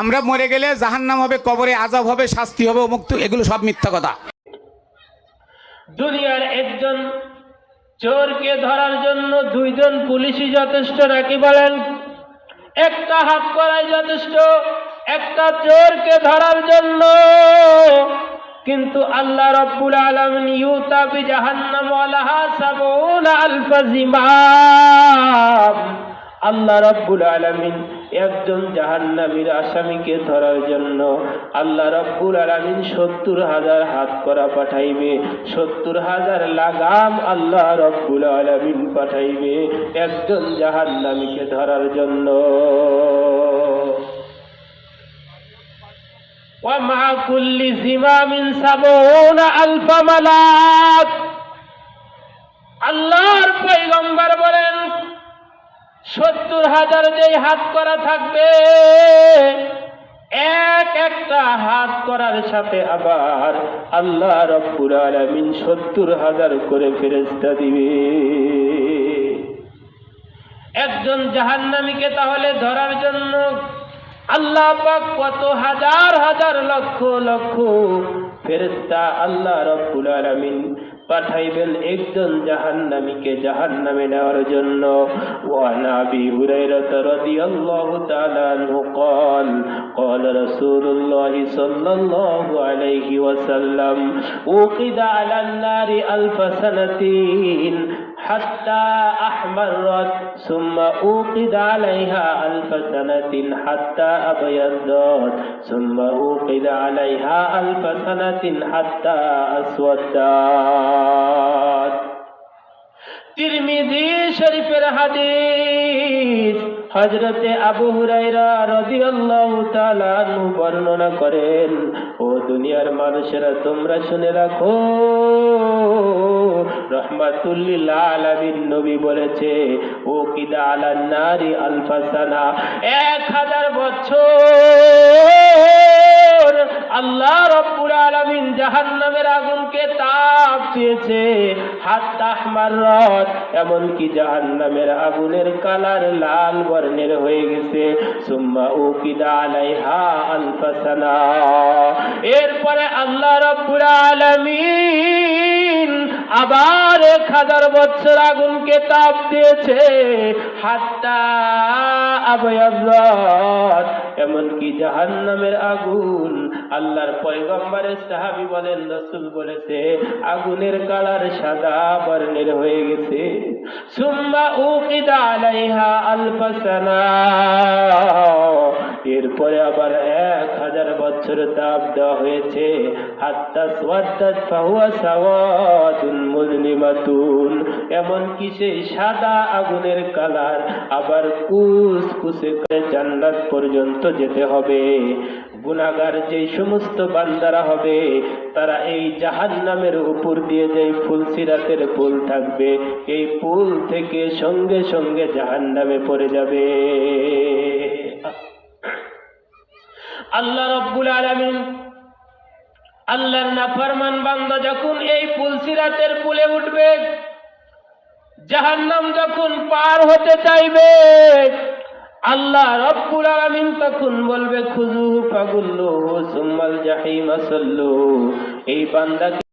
আমরা মরে গেলে জাহান্নাম হবে, কবরে আজাব হবে, শাস্তি হবে মুক্ত এগুলো সব মিথ্যা কথা। দুনিয়ার একজন চোরকে ধরার জন্য দুইজন পুলিশই যথেষ্ট নাকি বলেন? একটা হাত করাই যথেষ্ট, একটা চোরকে ধরার জন্য। কিন্তু আল্লাহ রব্বুল আলামিন ইউতাবি জাহান্নাম ওয়ালাহা সাবউনা আলফা জিমাম। আল্লাহ রব্বুল আলামিন একজন জাহান্নামীর আসামিকে ধরার জন্য আল্লাহ রব্বুল আলামিন সত্তর হাজার হাত করা পাঠাইবে সত্তর হাজার লাগাম আল্লাহ রব্বুল আলামিন পাঠাইবে একজন জাহান্নামীকে ধরার জন্য ومع كل زمام سبعون ألف ملاك আল্লাহর পৈগম্বর বলেন সত্তর হাজার যেই হাত করা থাকবে, এক একটা হাত করার সাথে আবার আল্লাহ রব্বুল আলামিন সত্তর হাজার করে ফেরেস্তা দিবে। একজন জাহান্নামীকে তাহলে ধরার জন্য আল্লাহ পাক কত হাজার হাজার লক্ষ লক্ষ ফেরেস্তা আল্লাহ রব্বুল আলামিন পাঠাইবেন একজন জাহান্নামীকে জাহান্নামে নেওয়ার জন্য وعن ابي هريره رضي الله تعالى عنه قال قال رسول الله صلى الله عليه وسلم وقد على النار الف سنه حتى أحمرت ثم أوقد عليها ألف سنة حتى أبيضت ثم أوقد عليها ألف سنة حتى أسودت তিরমিজি শরীফের হাদিস হজরতে আবু হুরাইরা রাদিয়াল্লাহু তাআলা আনহু বর্ণনা করেন ও দুনিয়ার মানুষেরা তোমরা শুনে রাখো কিদা হাত তাহমার রথ এমনকি আগুনের কালার লাল বর্ণের হয়ে গেছে। সুম্মা ও উকিদা আলাইহা আলফাসানা? এরপরে আল্লাহ রব্বুল আলামিন আবার এক হাজার বছর আগুনকে তাপ দিয়েছে। হাত্তা আবয়াদ এমনকি জাহান্নামের আগুন, আল্লাহর পয়গম্বরের সাহাবী বলেন, রসুল বলেছে, আগুনের কালার সাদা বর্ণের হয়ে গেছে। সুম্মা উকিদা আলাইহা আলফাসানা এরপরে আবার এক হাজার বছর তাপ দেওয়া হয়েছে। এমনকি সেই সাদা আগুনের কালার আবার কুস কুসে করে জান্নাত পর্যন্ত যেতে হবে। গুনাগার যেই সমস্ত বান্দারা হবে, তারা এই জাহান্নামের উপর দিয়ে যেই ফুল সিরাতের পুল থাকবে, এই পুল থেকে সঙ্গে সঙ্গে জাহান নামে পড়ে যাবে। আল্লাহ রব্বুল আলমিন আল্লাহর নাফরমান বান্দা যখন এই পুলসিরাতের পুলে উঠবে, জাহান্নাম যখন পার হতে চাইবে, আল্লাহ রব্বুল আলামিন তখন বলবে খুজু ফাগুল্লু সুম্মাল জাহিম সাল্লু। এই বান্দাকে